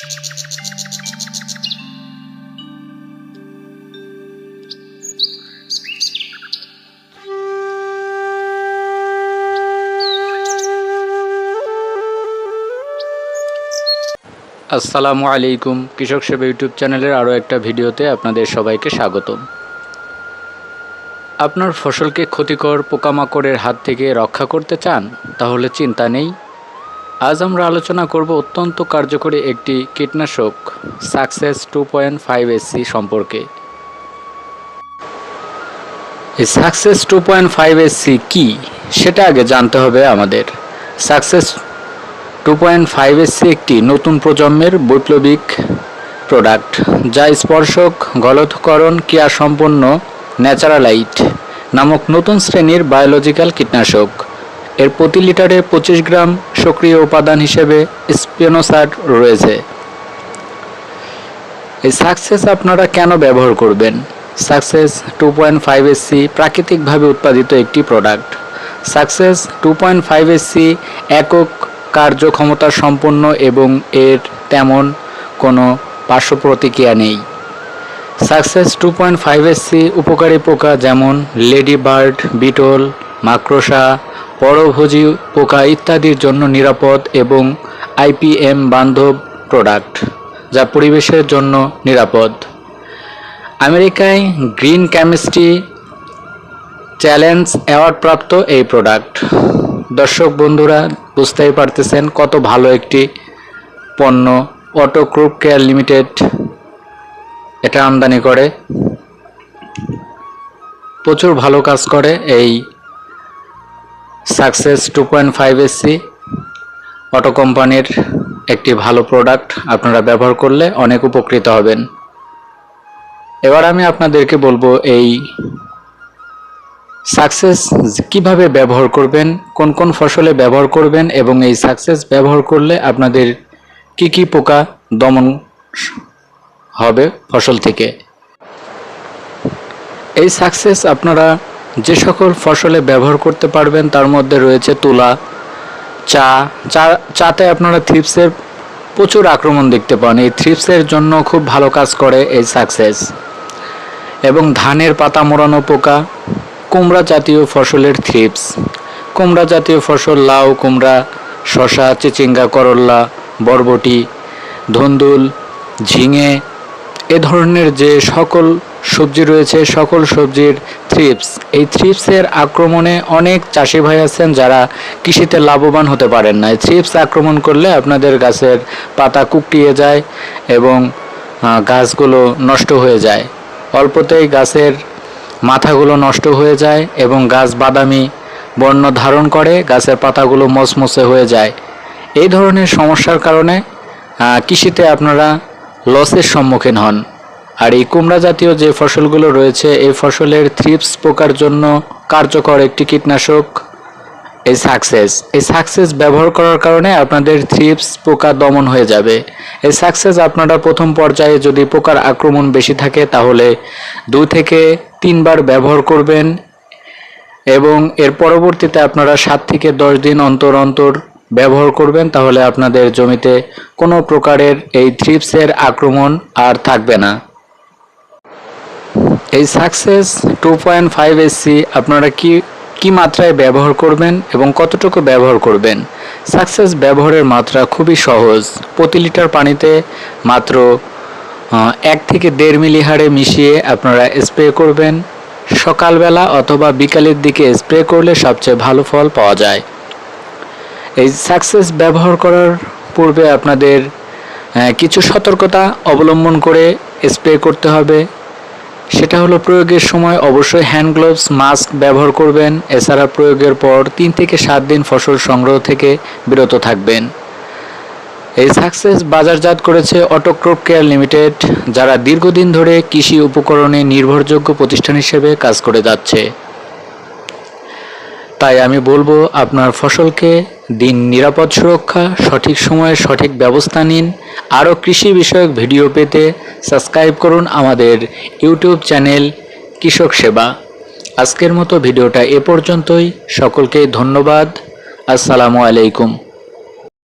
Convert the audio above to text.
আসসালামু আলাইকুম, কৃষক সেবা ইউটিউব চ্যানেলের আরও একটা ভিডিওতে আপনাদের সবাইকে স্বাগতম। আপনার ফসলকে ক্ষতিকর পোকামাকড়ের হাত থেকে রক্ষা করতে চান, তাহলে চিন্তা নেই। আজ আমরা আলোচনা করব অত্যন্ত কার্যকরী একটি কীটনাশক success two point five SC সম্পর্কে। এই success two point five SC কী, সেটা আগে জানতে হবে আমাদের। Success two point five SC একটি নতুন প্রজন্মের বৈপ্লবিক প্রোডাক্ট যা স্পর্শক, গলতকরণ ক্রিয়া সম্পন্ন ন্যাচারালাইট নামক নতুন শ্রেণির বায়োলজিক্যাল কীটনাশক। এর প্রতি লিটারে পঁচিশ গ্রাম সক্রিয় উপাদান হিসেবে স্পেনোসার রয়েছে। এই সাকসেস আপনারা কেন ব্যবহার করবেন? Success two point five SC প্রাকৃতিকভাবে উৎপাদিত একটি product. Success two point five SC একক কার্যক্ষমতা সম্পন্ন এবং এর তেমন কোনো পার্শ্ব প্রতিক্রিয়া নেই। Success two point five SC উপকারী পোকা যেমন লেডি বার্ড বিটল, মাকড়সা পরভোজী পোকা ইত্যাদির জন্য নিরাপদ এবং আইপিএম বান্ধব প্রোডাক্ট, যা পরিবেশের জন্য নিরাপদ। আমেরিকায় গ্রিন কেমিস্ট্রি চ্যালেঞ্জ অ্যাওয়ার্ডপ্রাপ্ত এই প্রোডাক্ট। দর্শক বন্ধুরা, বুঝতেই পারতেছেন কত ভালো একটি পণ্য অটো ক্রুপ কেয়ার লিমিটেড এটা আমদানি করে। প্রচুর ভালো কাজ করে এই success two point five SC auto কোম্পানির একটি ভালো প্রোডাক্ট আপনারা ব্যবহার করলে অনেক উপকৃত হবেন। এবার আমি আপনাদেরকে বলব এই সাকসেস কীভাবে ব্যবহার করবেন, কোন কোন ফসলে ব্যবহার করবেন এবং এই সাকসেস ব্যবহার করলে আপনাদের কি কি পোকা দমন হবে ফসল থেকে। এই সাকসেস আপনারা যে সকল ফসলে ব্যবহার করতে পারবেন, তার মধ্যে রয়েছে তুলা, চা চা, চাতে আপনারা থ্রিপসের প্রচুর আক্রমণ দেখতে পান। এই থ্রিপসের জন্য খুব ভালো কাজ করে এই সাকসেস। এবং ধানের পাতা মোড়ানো পোকা, কুমড়া জাতীয় ফসলের থ্রিপস। কুমড়া জাতীয় ফসল লাউ, কুমড়া শশা চিচিঙ্গা, করল্লা, বরবটি, ধন্দুল, ঝিঙে, এ ধরনের যে সকল সবজি রয়েছে, সকল সবজির থ্রিপস এই থ্রিপসের আক্রমণে অনেক চাষি ভাই আছেন যারা কৃষিতে লাভবান হতে পারেন না। এই থ্রিপস আক্রমণ করলে আপনাদের গাছের পাতা কুকটিয়ে যায় এবং গাছগুলো নষ্ট হয়ে যায়। অল্পতেই গাছের মাথাগুলো নষ্ট হয়ে যায় এবং গাছ বাদামি বর্ণ ধারণ করে, গাছের পাতাগুলো মচমচে হয়ে যায়। এই ধরনের সমস্যার কারণে কৃষিতে আপনারা লসের সম্মুখীন হন। আর এই কুমড়া জাতীয় যে ফসলগুলো রয়েছে, এই ফসলের থ্রিপস পোকার জন্য কার্যকর একটি কীটনাশক, এই সাকসেস এই সাকসেস ব্যবহার করার কারণে আপনাদের থ্রিপস পোকা দমন হয়ে যাবে। এই সাকসেস আপনারা প্রথম পর্যায়ে যদি পোকার আক্রমণ বেশি থাকে, তাহলে দু থেকে তিনবার ব্যবহার করবেন এবং এর পরবর্তীতে আপনারা সাত থেকে দশ দিন অন্তর অন্তর ব্যবহার করবেন, তাহলে আপনাদের জমিতে কোনো প্রকারের এই থ্রিপসের আক্রমণ আর থাকবে না। এই success two point five SC আপনারা কি কি মাত্রায় ব্যবহার করবেন এবং কতটুকু ব্যবহার করবেন? সাকসেস ব্যবহারের মাত্রা খুবই সহজ। প্রতি লিটার পানিতে মাত্র এক থেকে দেড় মিলি হারে মিশিয়ে আপনারা স্প্রে করবেন। সকালবেলা অথবা বিকালের দিকে স্প্রে করলে সবচেয়ে ভালো ফল পাওয়া যায়। এই সাকসেস ব্যবহার করার পূর্বে আপনাদের কিছু সতর্কতা অবলম্বন করে স্প্রে করতে হবে। সেটা হলো প্রয়োগের সময় অবশ্যই হ্যান্ড গ্লোভস মাস্ক ব্যবহার করবেন। এছাড়া প্রয়োগের পর তিন থেকে সাত দিন ফসল সংগ্রহ থেকে বিরত থাকবেন। এই সাকসেস বাজারজাত করেছে অটোক্রপ কেয়ার লিমিটেড যারা দীর্ঘদিন ধরে কৃষি উপকরণে নির্ভরযোগ্য প্রতিষ্ঠান হিসেবে কাজ করে যাচ্ছে। তাই আমি বলব, আপনার ফসলকে দিন নিরাপদ সুরক্ষা, সঠিক সময়ে সঠিক ব্যবস্থা নিন। আরও কৃষি বিষয়ক ভিডিও পেতে সাবস্ক্রাইব করুন আমাদের ইউটিউব চ্যানেল কৃষক সেবা। আজকের মতো ভিডিওটা এ পর্যন্তই। সকলকে ধন্যবাদ। আসসালামু আলাইকুম।